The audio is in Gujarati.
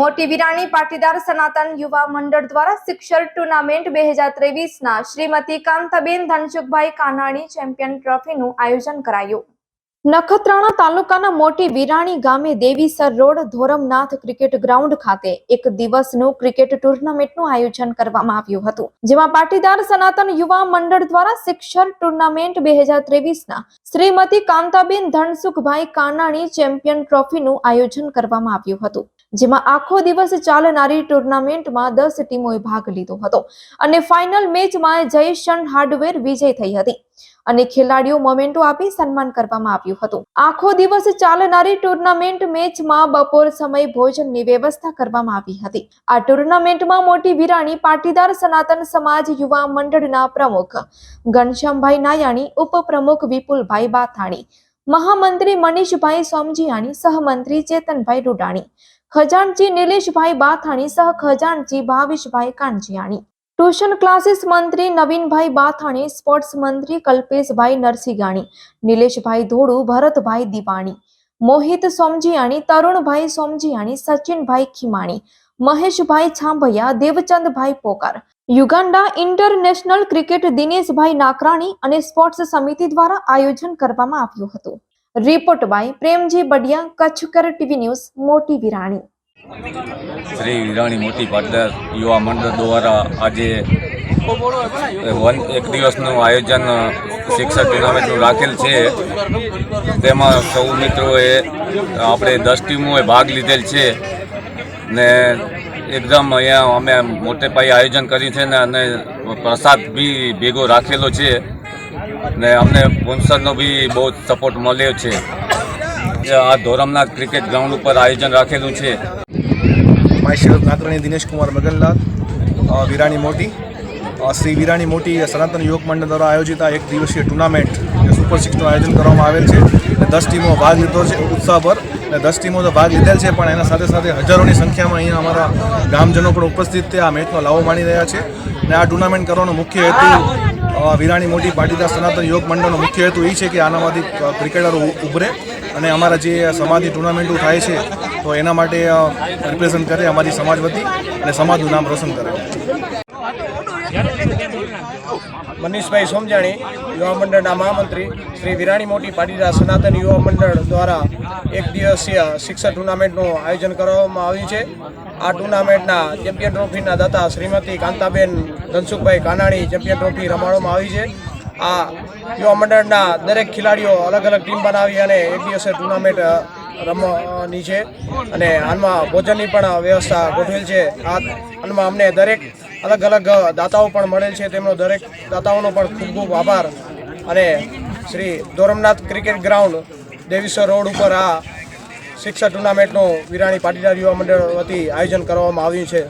મોટી વિરાણી પાટીદાર સનાતન યુવા મંડળ દ્વારા શિક્ષર ટુર્નામેન્ટ બે હજાર ત્રેવીસના શ્રીમતી કાંતાબેન ધનસુખભાઈ કાનાણી ચેમ્પિયન ટ્રોફીનું આયોજન કરાયું. નખત્રાણા તાલુકાના મોટી વિરાણી ગામે Devisar road, Dhoramnath cricket ground ખાતે એક દિવસનું ક્રિકેટ ટુર્નામેન્ટનું આયોજન કરવામાં આવ્યું હતું, જેમાં પાટીદાર સનાતન યુવા મંડળ દ્વારા શિક્ષર ટુર્નામેન્ટ બે હજાર ત્રેવીસના શ્રીમતી કાંતાબેન ધનસુખભાઈ કાનાણી ચેમ્પિયન ટ્રોફીનું આયોજન કરવામાં આવ્યું હતું. જેમાં આખો દિવસ ચાલનારી ટુર્નામેન્ટમાં દસ ટીમોએ ભાગ લીધો હતો. અને ફાઇનલ મેચમાં જયશન હાર્ડવેર વિજય થઈ હતી. અને ખેલાડીઓ મોમેન્ટો આપી સન્માન કરવામાં આવ્યું હતું. આખો દિવસ ચાલનારી ટુર્નામેન્ટ મેચમાં બપોર સમય ભોજનની વ્યવસ્થા કરવામાં આવી હતી. આ ટુર્નામેન્ટમાં મોટી વિરાણી પાટીદાર સનાતન સમાજ યુવા મંડળના પ્રમુખ ઘનશ્યામભાઈ નાયાણી, ઉપપ્રમુખ વિપુલભાઈ બાથાણી મહામંત્રી મનીષભાઈ સોમજીયાણી, સહમંત્રી ચેતનભાઈ રૂડાણી ખજાનજી નિલેશભાઈ બાથાણી, સહ ખજાનજી ભાવેશભાઈ કાનજીયાણી, ટ્યુશન ક્લાસીસ મંત્રી નવીનભાઈ બાથાણી, સ્પોર્ટ્સ મંત્રી કલ્પેશભાઈ નરસિંગાણી, નિલેશભાઈ ધોળુ, ભરતભાઈ દિવાણી, મોહિત Somjiyani, તરુણભાઈ Somjiyani, સચિનભાઈ Khimani, Maheshbhai Chhanbhaiya, Devchandbhai Pokar Uganda international cricket Dineshbhai Nakrani અને સ્પોર્ટ્સ સમિતિ દ્વારા આયોજન કરવામાં આવ્યું હતું. Report by Premji Badiya Kutchkar TV news, Moti Virani. Shri Virani મોટી પાટીદાર યુવા મંડળ દ્વારા આજે વન એક દિવસનું આયોજન શિક્ષક ટુર્નામેન્ટનું રાખેલ છે. તેમાં સૌ મિત્રોએ આપણે દસ ટીમોએ ભાગ લીધેલ છે ને એકદમ અહીંયા અમે મોટે પાયે આયોજન કર્યું છે ને અને પ્રસાદ બી ભેગો રાખેલો છે. ને અમને સ્પોન્સરનો બી બહુ સપોર્ટ મળ્યો છે. આ ધોરમનાથ ક્રિકેટ ગ્રાઉન્ડ ઉપર આયોજન રાખેલું છે. માય નાકરાણી દિનેશ કુમાર મગનલાલ વિરાણી મોટી શ્રી વિરાણી મોટી સનાતન યુવક મંડળ દ્વારા આયોજિત આ એક દિવસીય ટુર્નામેન્ટ સુપર સિક્સનું આયોજન કરવામાં આવેલ છે અને દસ ટીમો ભાગ લીધો છે ઉત્સાહભર અને દસ ટીમો તો ભાગ લીધેલ છે પણ એના સાથે સાથે હજારોની સંખ્યામાં અહીંયા અમારા ગામજનો પણ ઉપસ્થિત છે. આ મેચનો લાવો માણી રહ્યા છે અને આ ટુર્નામેન્ટ કરવાનો મુખ્ય હેતુ વિરાણી મોટી પાટીદાર સનાતન યોગ મંડળનો મુખ્ય હેતુ એ છે કે આનામાંથી ક્રિકેટરો ઉભરે અને અમારા જે સમાજની ટુર્નામેન્ટો થાય છે તો એના માટે રિપ્રેઝન્ટ કરે અમારી સમાજ વતી અને સમાજનું નામ રોશન કરે. મનીષભાઈ સોમજાણી, યુવા મંડળના મહામંત્રી શ્રી વિરાણી મોટી પાટીદાર સનાતન યુવા મંડળ દ્વારા એક દિવસીય શિક્ષક ટુર્નામેન્ટનું આયોજન કરવામાં આવ્યું છે. આ ટુર્નામેન્ટના ચેમ્પિયન ટ્રોફીના દાતા શ્રીમતી કાંતાબેન ધનસુખભાઈ કાનાણી ચેમ્પિયન ટ્રોફી રમાડવામાં આવી છે. આ યુવા મંડળના દરેક ખેલાડીઓ અલગ અલગ ટીમ બનાવી અને એક દિવસે ટુર્નામેન્ટ રમવાની છે. અને આમાં ભોજનની પણ વ્યવસ્થા ગોઠવેલ છે. આ આમાં અમને દરેક અલગ અલગ દાતાઓ પણ મળેલ છે. તેમનો દરેક દાતાઓનો પણ ખૂબ ખૂબ આભાર. અને Shri Dhoramnath cricket ground, Devisar road ઉપર આ શિક્ષક ટુર્નામેન્ટનું વિરાણી પાટીદાર યુવા મંડળ વતી આયોજન કરવામાં આવ્યું છે.